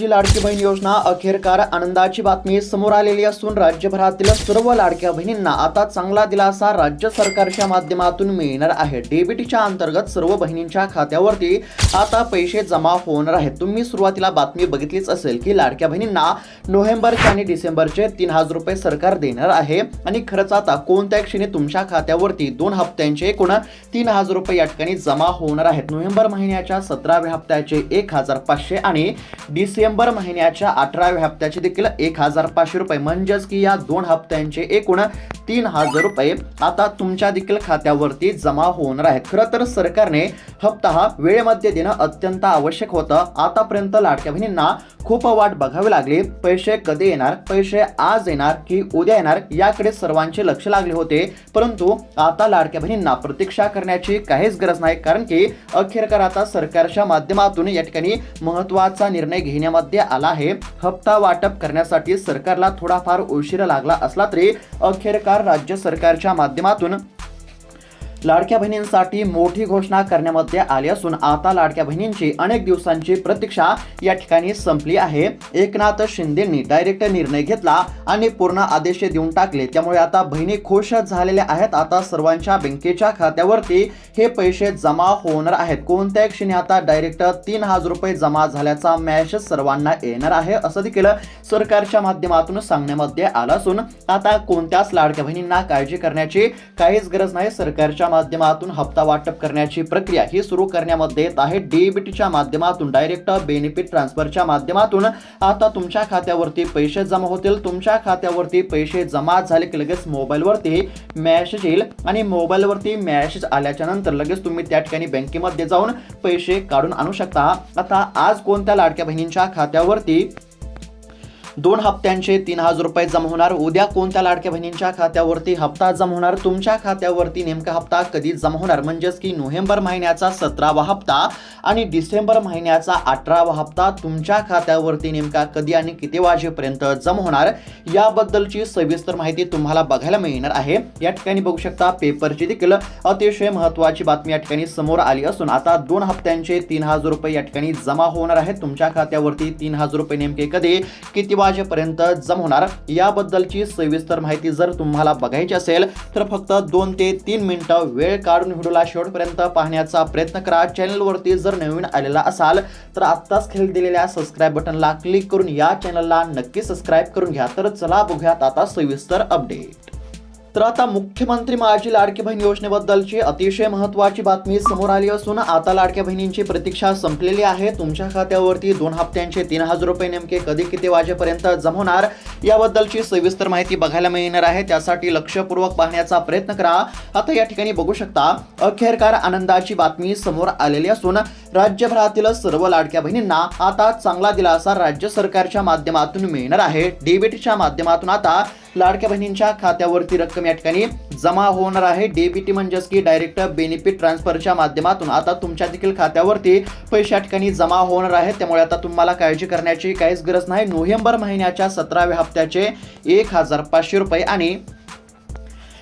जी लाडकी बहीण योजना अखेरकार आनंदाची बातमी समोर आलेली असून राज्यभरातील सर्व लाडक्या बहिणींना आता चांगला दिलासा राज्य सरकारच्या माध्यमातून मिळणार आहे. डेबिटच्या अंतर्गत सर्व बहिणींच्या खात्यावरती आता पैसे जमा होणार आहेत. तुम्ही सुरुवातीला बातमी बघितलीच असेल की लाडक्या बहिणींना नोव्हेंबरचे आणि डिसेंबरचे तीन हजार रुपये सरकार देणार आहे. आणि खरंच आता कोणत्या क्षणी तुमच्या खात्यावरती दोन हप्त्यांचे एकूण तीन हजार रुपये या ठिकाणी जमा होणार आहेत. नोव्हेंबर महिन्याच्या सतराव्या हप्त्याचे एक हजार पाचशे आणि डिसेंबर महिन्याच्या अठराव्या हप्त्याचे देखील एक हजार पाचशे रुपये. म्हणजेच की या दोन हप्त्यांचे एकूण तीन हजार रुपये आता तुमच्या देखील खात्यावरती जमा होणार आहेत. खरं तर सरकारने हप्ता हा वेळेमध्ये देणं अत्यंत आवश्यक होतं. आतापर्यंत लाडक्या बहिणींना खूप वाट बघावी लागली. पैसे कधी येणार पैसे आज येणार की उद्या येणार याकडे सर्वांचे लक्ष लागले होते. परंतु आता लाडक्या बहिणींना प्रतीक्षा करण्याची काहीच गरज नाही. कारण की अखेरकार आता सरकारच्या माध्यमातून या ठिकाणी महत्त्वाचा निर्णय घेण्यामध्ये आला आहे. हप्ता वाटप करण्यासाठी सरकारला थोडाफार उशीर लागला असला तरी अखेरकार राज्य सरकारच्या माध्यमातून लाडक्या बहिणींसाठी मोठी घोषणा करण्यामध्ये आली असून आता लाडक्या बहिणींची अनेक दिवसांची प्रतीक्षा या ठिकाणी संपली आहे. एकनाथ शिंदेंनी डायरेक्ट निर्णय घेतला आणि पूर्ण आदेश देऊन टाकले. त्यामुळे आता बहिणी खुश झालेल्या आहेत. आता सर्वांच्या बँकेच्या खात्यावरती हे पैसे जमा होणार आहेत. कोणत्या क्षणी आता डायरेक्ट तीन हजार रुपये जमा झाल्याचा मॅसेज सर्वांना येणार आहे असं देखील सरकारच्या माध्यमातून सांगण्यामध्ये आलं असून आता कोणत्याच लाडक्या बहिणींना काळजी करण्याची काहीच गरज नाही. सरकारच्या माध्यमातून हप्ता वाटप करण्याची प्रक्रिया ही सुरू करण्यामध्ये येत आहे. डीबीटीच्या माध्यमातून डायरेक्ट बेनिफिट ट्रान्सफरच्या माध्यमातून आता तुमच्या खात्यावरती पैसे जमा होतील. तुमच्या खात्यावरती पैसे जमा झाले की लगेच मोबाईलवरती मॅसेज येईल आणि मोबाईलवरती मॅसेज आल्याच्यानंतर लगेच तुम्ही त्या ठिकाणी बँकेमध्ये जाऊन पैसे काढून आणू शकता. आता आज कोणत्या लाडक्या बहिणींच्या खात्यावरती दोन हप्त्यांचे तीन हजार रुपये जमा होणार. उद्या कोणत्या लाडक्या बहिणींच्या खात्यावरती हप्ता जमा होणार? तुमच्या खात्यावरती नेमका हप्ता कधी जमा होणार? म्हणजेच की नोव्हेंबर महिन्याचा सतरावा हप्ता आणि डिसेंबर महिन्याचा अठरावा हप्ता तुमच्या खात्यावरती नेमका कधी आणि किती वाजेपर्यंत जमा होणार? याबद्दलची सविस्तर माहिती तुम्हाला बघायला मिळणार आहे. या ठिकाणी बघू शकता पेपरची देखील अतिशय महत्वाची बातमी या ठिकाणी समोर आली असून आता दोन हप्त्यांचे तीन हजार रुपये या ठिकाणी जमा होणार आहेत. तुमच्या खात्यावरती तीन हजार रुपये नेमके कधी किती वाजेपर्यंत जमा होणार. याबद्दलची सविस्तर माहिती जर तुम्हाला बघायची असेल तर फक्त दोन ते तीन मिनिटं वेळ काढून व्हिडिओला शेवटपर्यंत पाहण्याचा प्रयत्न करा. चॅनलवरती जर नवीन आलेला असाल तर आत्ताच खाली दिलेल्या सबस्क्राईब बटनला क्लिक करून या चॅनलला नक्की सबस्क्राईब करून घ्या. तर चला बघूयात आता सविस्तर अपडेट तर आता मुख्यमंत्री माझी लाडकी बहीण योजनेबद्दलची अतिशय महत्वाची बातमी समोर आली असून आता लाडक्या बहिणींची प्रतीक्षा संपलेली आहे. तुमच्या खात्यावरती दोन हप्त्यांचे तीन हजार रुपये नेमके कधी किती वाजेपर्यंत जमवणार याबद्दलची सविस्तर माहिती बघायला मिळणार आहे. त्यासाठी लक्षपूर्वक पाहण्याचा प्रयत्न करा. आता या ठिकाणी बघू शकता अखेरकार आनंदाची बातमी समोर आलेली असून राज्यभरातील सर्व लाडक्या बहिणींना आता चांगला दिलासा राज्य सरकारच्या माध्यमातून मिळणार आहे. डीबीटीच्या माध्यमातून आता लाडक्या बहिणींच्या खात्यावरती रक्कम या ठिकाणी जमा होणार आहे. डीबीटी म्हणजेच की डायरेक्ट बेनिफिट ट्रान्सफरच्या माध्यमातून आता तुमच्या देखील खात्यावरती पैसे या ठिकाणी जमा होणार आहेत. त्यामुळे आता तुम्हाला काळजी करण्याची काहीच गरज नाही. नोव्हेंबर महिन्याच्या सतराव्या हप्त्याचे एक हजार पाचशे रुपये आणि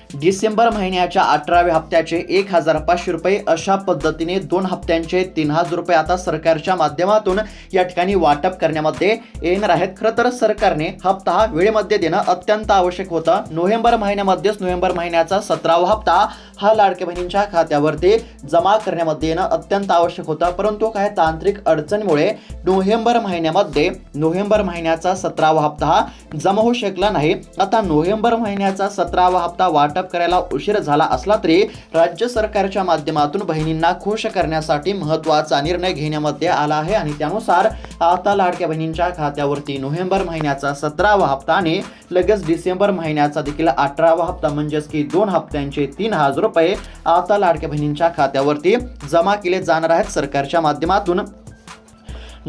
डिसेंबर महिन्याच्या अठराव्या हप्त्याचे एक हजार पाचशे रुपये अशा पद्धतीने दोन हप्त्यांचे तीन हजार रुपये आता सरकारच्या माध्यमातून या ठिकाणी वाटप करण्यामध्ये येणार आहेत. खरं तर सरकारने हप्ता हा वेळेमध्ये देणं अत्यंत आवश्यक होतं. नोव्हेंबर महिन्यामध्येच नोव्हेंबर महिन्याचा सतरावा हप्ता हा लाडक्या बहिणींच्या खात्यावरती जमा करण्यामध्ये येणं अत्यंत आवश्यक होतं. परंतु काही तांत्रिक अडचणीमुळे नोव्हेंबर महिन्यामध्ये नोव्हेंबर महिन्याचा सतरावा हप्ता हा जमा होऊ शकला नाही. आता नोव्हेंबर महिन्याचा सतरावा हप्ता वाटप करायला उशीर झाला असला तरी राज्य सरकारच्या माध्यमातून बहिणींना खुश करण्यासाठी महत्त्वाचा निर्णय घेण्यामध्ये आला आहे. आणि त्यानुसार आता लाडक्या बहिणींच्या खात्यावरती नोव्हेंबर महिन्याचा सतरावा हप्ता आणि लगेच डिसेंबर महिन्याचा देखील अठरावा हप्ता म्हणजेच की दोन हप्त्यांचे तीन हजार रुपये आता लाडक्या बहिणींच्या खात्यावरती जमा केले जाणार आहेत सरकारच्या माध्यमातून.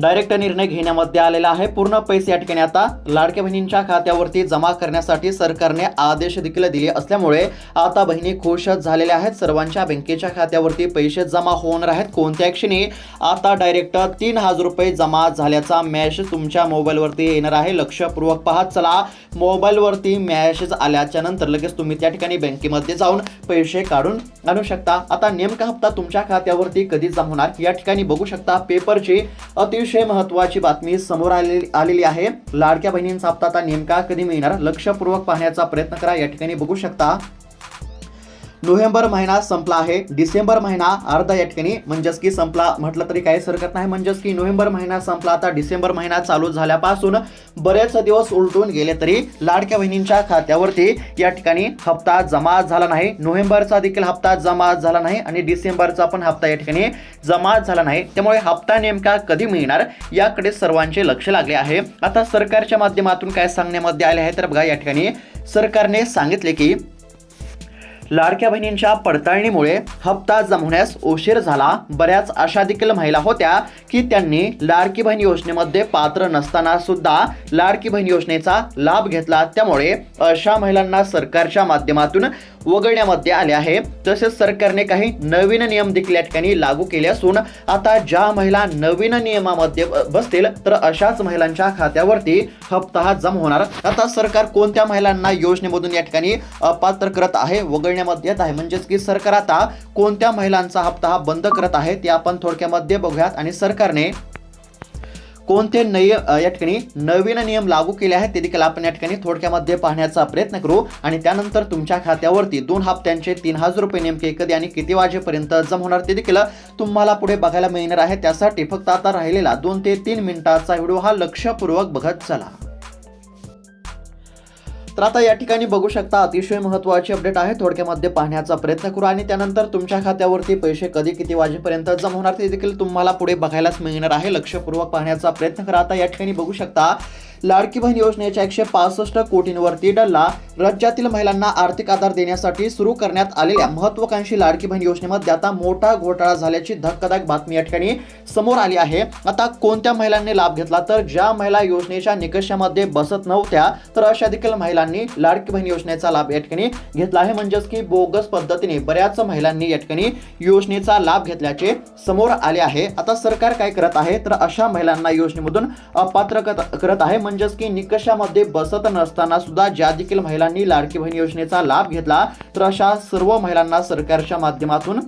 डायरेक्ट निर्णय घेण्यामध्ये आलेला आहे. पूर्ण पैसे या ठिकाणी आता लाडक्या बहिणींच्या खात्यावरती जमा करण्यासाठी सरकारने आदेश देखील दिले असल्यामुळे आता बहिणी खुश झालेल्या आहेत. सर्वांच्या बँकेच्या खात्यावरती पैसे जमा होणार आहेत. कोणत्या क्षणी आता डायरेक्ट तीन हजार रुपये जमा झाल्याचा मॅसेज तुमच्या मोबाईलवरती येणार आहे. लक्षपूर्वक पाहत चला. मोबाईलवरती मॅसेज आल्याच्यानंतर लगेच तुम्ही त्या ठिकाणी बँकेमध्ये जाऊन पैसे काढून आणू शकता. आता नेमका हप्ता तुमच्या खात्यावरती कधी जमा होणार? या ठिकाणी बघू शकता. पेपरची अतिशय अतिशय महत्वाची बातमी समोर आलेली आलेली आहे. लाडक्या बहिणींचा हप्ता आता नेमका कधी मिळणार? लक्षपूर्वक पाहण्याचा प्रयत्न करा. या ठिकाणी बघू शकता नोव्हेंबर महिना संपला आहे. डिसेंबर महिना अर्धा या ठिकाणी म्हणजेच की संपला. म्हटलं तरी काही हरकत नाही. म्हणजेच की नोव्हेंबर महिना संपला आता डिसेंबर महिना चालू झाल्यापासून बरेच दिवस उलटून गेले तरी लाडक्या बहिणींच्या खात्यावरती या ठिकाणी हप्ता जमा झाला नाही. नोव्हेंबरचा देखील हप्ता जमा झाला नाही आणि डिसेंबरचा पण हप्ता या ठिकाणी जमा झाला नाही. त्यामुळे हप्ता नेमका कधी मिळणार याकडे सर्वांचे लक्ष लागले आहे. आता सरकारच्या माध्यमातून काय सांगण्यामध्ये आले आहे तर बघा या ठिकाणी सरकारने सांगितले की लाडक्या बहिणींच्या पडताळणीमुळे हप्ता जमवण्यास उशीर झाला. बऱ्याच अशा देखील महिला होत्या की त्यांनी लाडकी बहीण योजनेमध्ये पात्र नसताना सुद्धा लाडकी बहीण योजनेचा लाभ घेतला. त्यामुळे अशा महिलांना सरकारच्या माध्यमातून वगळण्यामध्ये आले आहे. तसेच सरकारने काही नवीन नियम देखील या ठिकाणी लागू केले असून आता ज्या महिला नवीन नियमामध्ये ब- बसतील तर अशाच महिलांच्या खात्यावरती हप्ता जम जमा होणार आता सरकार कोणत्या महिलांना योजनेमधून या ठिकाणी अपात्र करत आहे? महिन्यामध्ये येत आहे म्हणजेच की सरकार आता कोणत्या महिलांचा हप्ता हा बंद करत आहे ते आपण थोडक्यामध्ये बघूयात. आणि सरकारने कोणते नय या ठिकाणी नवीन नियम लागू केले आहेत ते देखील आपण या ठिकाणी थोडक्यामध्ये पाहण्याचा प्रयत्न करू. आणि त्यानंतर तुमच्या खात्यावरती दोन हप्त्यांचे तीन हजार रुपये नेमके कधी आणि किती वाजेपर्यंत जमा होणार ते देखील तुम्हाला पुढे बघायला मिळणार आहे. त्यासाठी फक्त आता राहिलेला दोन ते तीन मिनिटाचा व्हिडिओ हा लक्षपूर्वक बघत चला. तर आता या ठिकाणी बघू शकता अतिशय महत्त्वाची अपडेट आहे. थोडक्यामध्ये पाहण्याचा प्रयत्न करू आणि त्यानंतर तुमच्या खात्यावरती पैसे कधी किती वाजेपर्यंत जमा होणार ते देखील तुम्हाला पुढे बघायलाच मिळणार आहे. लक्षपूर्वक पाहण्याचा प्रयत्न करा. आता या ठिकाणी बघू शकता लाडकी बहीण योजनेच्या एकशे पासष्ट कोटींवरती डल्ला राज्यातील महिलांना आर्थिक आधार देण्यासाठी सुरू करण्यात आलेल्या महत्वाकांक्षी लाडकी बहीण योजनेमध्ये आता मोठा घोटाळा झाल्याची धक्कादायक बातमी या ठिकाणी समोर आली आहे. आता कोणत्या महिलांनी लाभ घेतला? तर ज्या महिला योजनेच्या निकषामध्ये बसत नव्हत्या तर अशा देखील महिलांनी लाडकी बहीण योजनेचा लाभ या ठिकाणी घेतला आहे. म्हणजेच की बोगस पद्धतीने बऱ्याच महिलांनी या ठिकाणी योजनेचा लाभ घेतल्याचे समोर आले आहे. आता सरकार काय करत आहे? तर अशा महिलांना योजनेमधून अपात्र करत करत आहे. म्हणजेच की निकषामध्ये बसत नसताना सुद्धा ज्या देखील महिलांनी लाडकी बहीण योजनेचा लाभ घेतला तर अशा सर्व महिलांना सरकारच्या माध्यमातून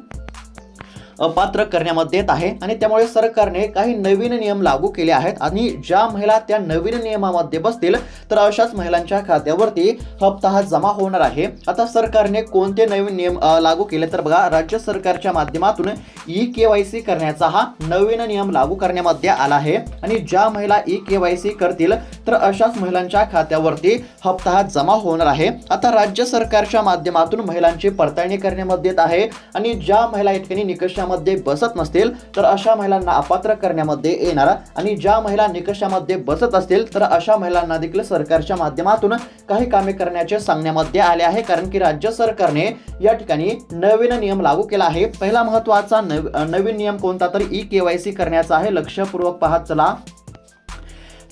अपात्र करण्यामध्ये येत आहे आणि त्यामुळे सरकारने काही नवीन नियम लागू केले आहेत. आणि ज्या महिला त्या नवीन नियमामध्ये बसतील तर अशाच महिलांच्या खात्यावरती हप्ता हा जमा होणार आहे. आता सरकारने कोणते नवीन नियम लागू केले? तर बघा राज्य सरकारच्या माध्यमातून ई के वाय सी करण्याचा हा नवीन नियम लागू करण्यामध्ये आला आहे. आणि ज्या महिला ई के वाय सी करतील तर अशाच महिलांच्या खात्यावरती हप्ता जमा होणार आहे. आता राज्य सरकारच्या माध्यमातून महिलांची पडताळणी करण्यामध्ये येत आहे आणि ज्या महिला या ठिकाणी निकषामध्ये बसत नसतील तर अशा महिलांना अपात्र करण्यामध्ये येणार. आणि ज्या महिला निकषामध्ये बसत असतील तर अशा महिलांना देखील सरकारच्या माध्यमातून काही कामे करण्याचे सांगण्यामध्ये आले आहे. कारण की राज्य सरकारने या ठिकाणी नवीन नियम लागू केला आहे. पहिला महत्त्वाचा नव नवीन नियम कोणता? तर ई केवायसी करण्याचा आहे. लक्षपूर्वक पाहत चला.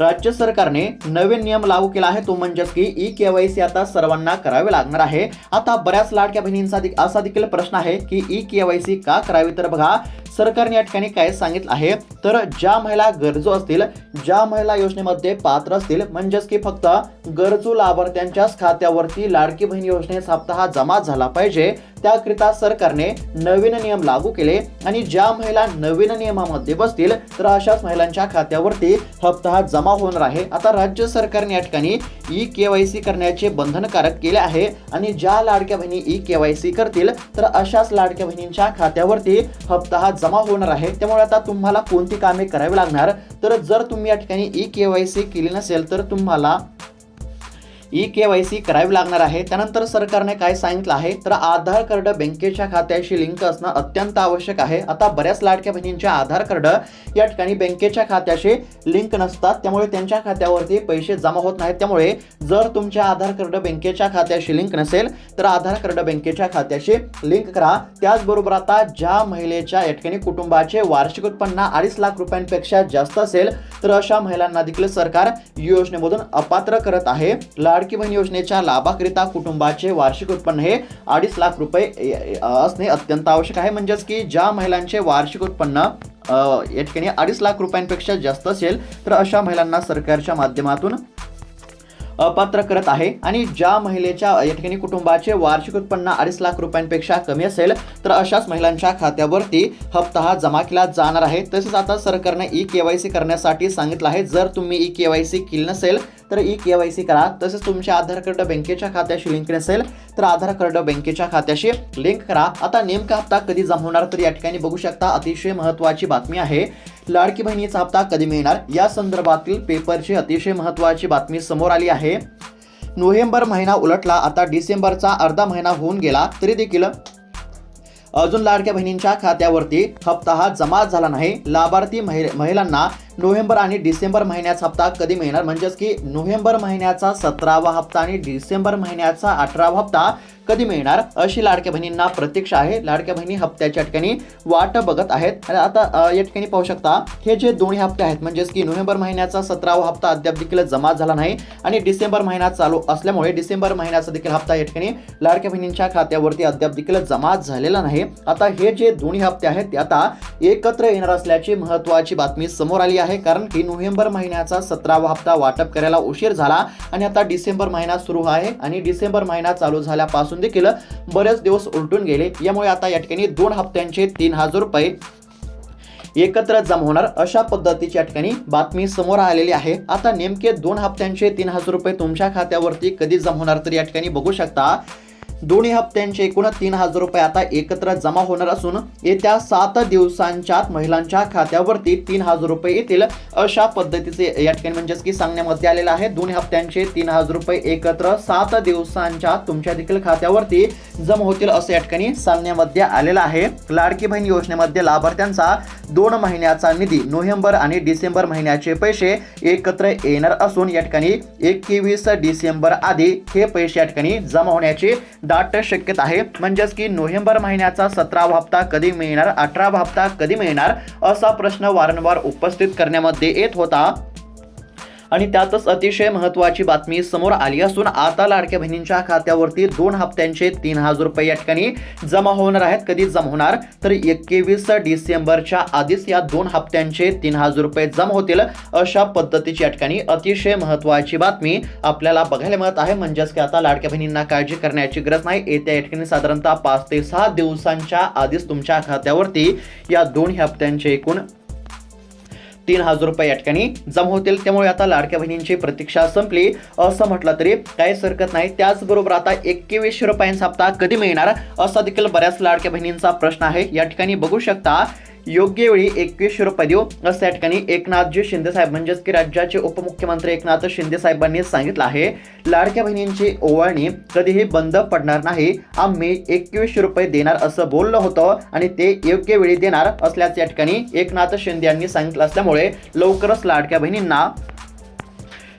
राज्य सरकारने नवीन नियम लागू केला आहे. तो म्हणजेच की ई केवायसी आता सर्वांना करावे लागणार आहे. आता बऱ्याच लाडक्या बहिणींचा असा देखील प्रश्न आहे की ई केवायसी का करावी? तर बघा सरकारने या ठिकाणी काय सांगितलं आहे? तर ज्या महिला गरजू असतील ज्या महिला योजनेमध्ये पात्र असतील म्हणजेच की फक्त गरजू लाभार्थ्यांच्याच खात्यावरती लाडकी बहीण योजनेचा हप्ता हा जमा झाला पाहिजे. त्याकरिता सरकारने नवीन नियम लागू केले आणि ज्या महिला नवीन नियमामध्ये बसतील तर अशाच महिलांच्या खात्यावरती हप्ता हा जमा होणार आहे. आता राज्य सरकारने या ठिकाणी ई के वाय सी करण्याचे बंधनकारक केले आहे आणि ज्या लाडक्या बहिणी ई केवायसी करतील तर अशाच लाडक्या बहिणींच्या खात्यावरती हप्ता हा जमा होणार आहे. त्यामुळे आता तुम्हाला कोणती कामे करावी लागणार? तर जर तुम्ही या ठिकाणी ई केवायसी केली नसेल तर तुम्हाला ई के वाय सी करावी लागणार आहे. त्यानंतर सरकारने काय सांगितलं आहे? तर आधार कार्ड बँकेच्या खात्याशी लिंक असणं अत्यंत आवश्यक आहे. आता बऱ्याच लाडक्या बहिणींच्या आधार कार्ड या ठिकाणी बँकेच्या खात्याशी लिंक नसतात. त्यामुळे त्यांच्या खात्यावरती पैसे जमा होत नाहीत. त्यामुळे जर तुमच्या आधार कार्ड बँकेच्या खात्याशी लिंक नसेल तर आधार कार्ड बँकेच्या खात्याशी लिंक करा. त्याचबरोबर आता ज्या महिलेच्या या ठिकाणी कुटुंबाचे वार्षिक उत्पन्न अडीच लाख रुपयांपेक्षा जास्त असेल तर अशा महिलांना देखील सरकार योजनेमधून अपात्र करत आहे. लाड बहीण योजनेच्या लाभाकरिता कुटुंबाचे वार्षिक उत्पन्न हे अडीच लाख रुपये असणे अत्यंत आवश्यक आहे. म्हणजेच की ज्या महिलांचे वार्षिक उत्पन्न या ठिकाणी अडीच लाख रुपयांपेक्षा जास्त असेल तर अशा महिलांना सरकारच्या माध्यमातून पात्र करत आहे. आणि ज्या महिलेच्या या ठिकाणी कुटुंबाचे वार्षिक उत्पन्न अडीच लाख रुपयांपेक्षा कमी असेल तर अशाच महिलांच्या खात्यावरती हप्ता हा जमा केला जाणार आहे. तसेच आता सरकारने ई केवायसी करण्यासाठी सांगितलं आहे. जर तुम्ही ई केवायसी केली नसेल तर ई सी करा. तसेच तुमच्या आधार कार्ड बँकेच्या खात्याशी लिंक नसेल तर आधार कार्ड बँकेच्या खात्याशी लिंक करा. आता नेमका हप्ता कधी जमा होणार तर या ठिकाणी बघू शकता. अतिशय महत्त्वाची बातमी आहे. लाडकी बहिणीचा हप्ता कधी मिळणार? या संदर्भातील पेपरची अतिशय महत्त्वाची बातमी समोर आली आहे. नोव्हेंबर महिना उलटला आता डिसेंबरचा अर्धा महिना होऊन गेला तरी देखील अजून लाडक्या बहिणींच्या खात्यावरती हप्ता हा जमा झाला नाही. लाभार्थी महि- महिलांना नोव्हेंबर आणि डिसेंबर महिन्याचा हप्ता कधी मिळणार? म्हणजेच की नोव्हेंबर महिन्याचा सतरावा हप्ता आणि डिसेंबर महिन्याचा अठरावा हप्ता कधी मिळणार? अशी लाडक्या बहिणींना प्रतीक्षा आहे. लाडक्या बहिणी हप्त्याच्या ठिकाणी वाट बघत आहेत. आता या ठिकाणी पाहू शकता हे जे दोन्ही हप्ते आहेत म्हणजेच की नोव्हेंबर महिन्याचा सतरावा हप्ता अद्याप देखील जमा झाला नाही आणि डिसेंबर महिना चालू असल्यामुळे डिसेंबर महिन्याचा देखील हप्ता या ठिकाणी लाडक्या बहिणींच्या खात्यावरती अद्याप देखील जमा झालेला नाही. आता हे जे दोन्ही हप्ते आहेत ते आता एकत्र येणार असल्याची महत्वाची बातमी समोर आली आहे कारण की नोव्हेंबर महिन्याचा सतरावा हप्ता वाटप करायला उशीर झाला आणि आता डिसेंबर महिना सुरू आहे आणि डिसेंबर महिना चालू झाल्यापासून देखील बरेच दिवस उलटून गेले. यामुळे आता या ठिकाणी दोन हप्त्यांचे तीन हजार रुपये एकत्र जमा होणार. अशा पद्धतीची या ठिकाणी बातमी समोर आलेली आहे. आता नेमके दोन हप्त्यांचे तीन हजार रुपये तुमच्या खात्यावरती कधी जमा होणार तर या ठिकाणी बघू शकता. दोन्ही हप्त्यांचे एकूण तीन हजार रुपये आता एकत्र जमा होणार असून येत्या सात दिवसांच्या आत महिलांच्या खात्यावरती तीन हजार रुपये येतील अशा पद्धतीचे या ठिकाणी म्हणजेच की सांगण्यामध्ये आलेलं आहे. दोन्ही हप्त्यांचे तीन हजार रुपये एकत्र सात दिवसांच्या तुमच्या देखील खात्यावरती जमा होतील असं या ठिकाणी सांगण्यामध्ये आलेलं आहे. लाडकी बहीण योजनेमध्ये लाभार्थ्यांचा दोन महिन्याचा निधी नोव्हेंबर आणि डिसेंबर महिन्याचे पैसे एकत्र येणार असून या ठिकाणी एकवीस डिसेंबर आधी हे पैसे या ठिकाणी जमा होण्याची दाट शक्यता आहे. म्हणजेच की नोव्हेंबर महिन्याचा सतरावा हप्ता कधी मिळणार अठरावा हप्ता कधी मिळणार असा प्रश्न वारंवार उपस्थित करण्यामध्ये येत होता. आणि त्यातच अतिशय महत्त्वाची बातमी समोर आली असून आता लाडक्या बहिणींच्या खात्यावरती दोन हप्त्यांचे तीन हजार रुपये या ठिकाणी जमा होणार आहेत. कधी जमा होणार? तर एकवीस डिसेंबरच्या आधीच या दोन हप्त्यांचे तीन हजार रुपये जमा होतील अशा पद्धतीची या ठिकाणी अतिशय महत्त्वाची बातमी आपल्याला बघायला मिळत आहे. म्हणजेच की आता लाडक्या बहिणींना काळजी करण्याची गरज नाही. येत्या या ठिकाणी साधारणतः पाच ते सहा दिवसांच्या आधीच तुमच्या खात्यावरती या दोन हप्त्यांचे एकूण तीन हजार रुपये या ठिकाणी जमा होतील. त्यामुळे आता लाडक्या बहिणींची प्रतीक्षा संपली. असं म्हटलं तरी काहीच हरकत नाही. त्याचबरोबर आता एकवीसशे रुपयांचा हप्ता कधी मिळणार? असा देखील बऱ्याच लाडक्या बहिणींचा प्रश्न आहे. या ठिकाणी बघू शकता योग्य वेळी एकवीसशे रुपये देऊ. असं या ठिकाणी एकनाथजी शिंदे साहेब म्हणजेच की राज्याचे उपमुख्यमंत्री एकनाथ शिंदे साहेबांनी सांगितलं आहे. लाडक्या बहिणींची ओवाळणी कधीही बंद पडणार नाही. आम्ही एकवीसशे रुपये देणार असं बोललं होतं आणि ते योग्य वेळी देणार असल्याचं या ठिकाणी एकनाथ शिंदे यांनी सांगितलं असल्यामुळे लवकरच लाडक्या बहिणींना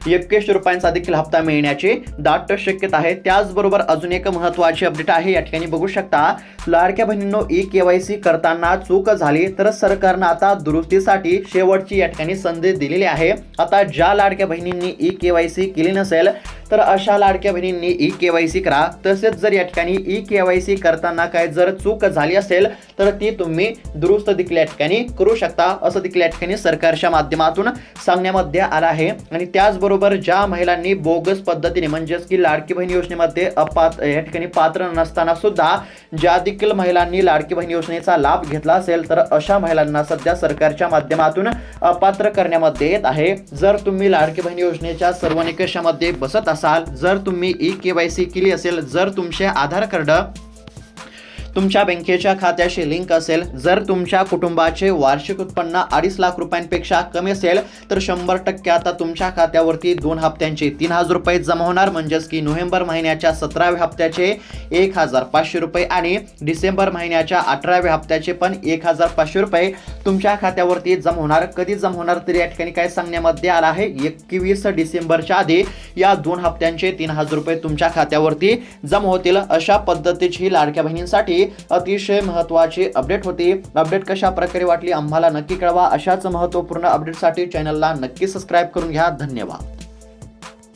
एकवीस रुपयांचा देखील हप्ता मिळण्याची दाट शक्यता आहे. त्याचबरोबर अजून एक महत्वाची अपडेट आहे. या ठिकाणी बघू शकता लाडक्या बहिणींनो ई केवायसी करताना चूक झाली तर सरकारनं आता दुरुस्तीसाठी शेवटची या ठिकाणी संधी दिलेली आहे. आता ज्या लाडक्या बहिणींनी ई केवायसी केली नसेल तर अशा लाडक्या बहिणींनी ई केवायसी करा. तसेच जर या ठिकाणी ई केवायसी करताना काय जर चूक झाली असेल तर ती तुम्ही दुरुस्त देखील या ठिकाणी करू शकता असं देखील या ठिकाणी सरकारच्या माध्यमातून सांगण्यामध्ये आलं आहे. आणि त्याचबरोबर ज्या महिलांनी बोगस पद्धतीने म्हणजेच की लाडकी बहीण योजनेमध्ये अपात्र या ठिकाणी पात्र नसताना सुद्धा ज्या देखील महिलांनी लाडकी बहीण योजनेचा लाभ घेतला असेल तर अशा महिलांना सध्या सरकारच्या माध्यमातून अपात्र करण्यामध्ये येत आहे. जर तुम्ही लाडकी बहीण योजनेच्या सर्व निकषामध्ये बसत असाल जर तुम्ही ई केवायसी केली असेल जर तुमचे आधार कार्ड तुमच्या बँकेच्या खात्याशी लिंक असेल जर तुमच्या कुटुंबाचे वार्षिक उत्पन्न अडीच लाख रुपयांपेक्षा कमी असेल तर शंभर टक्के आता तुमच्या खात्यावरती दोन हप्त्यांचे तीन हजार रुपये जमा होणार. म्हणजेच की नोव्हेंबर महिन्याच्या सतराव्या हप्त्याचे एक हजार पाचशे रुपये आणि डिसेंबर महिन्याच्या अठराव्या हप्त्याचे पण एक हजार पाचशे रुपये तुमच्या खात्यावरती जमा होणार. कधी जमा होणार तरी या ठिकाणी काय सांगण्यामध्ये आलं आहे? एकवीस डिसेंबरच्या आधी या दोन हप्त्यांचे तीन हजार रुपये तुमच्या खात्यावरती जमा होतील अशा पद्धतीची लाडक्या बहिणींसाठी अतिशय महत्त्वाची अपडेट होती. अपडेट कशा प्रकारे वाटली आम्हाला नक्की कळवा. अशाच महत्त्वपूर्ण अपडेटसाठी चॅनलला नक्की सबस्क्राईब करून घ्या. धन्यवाद.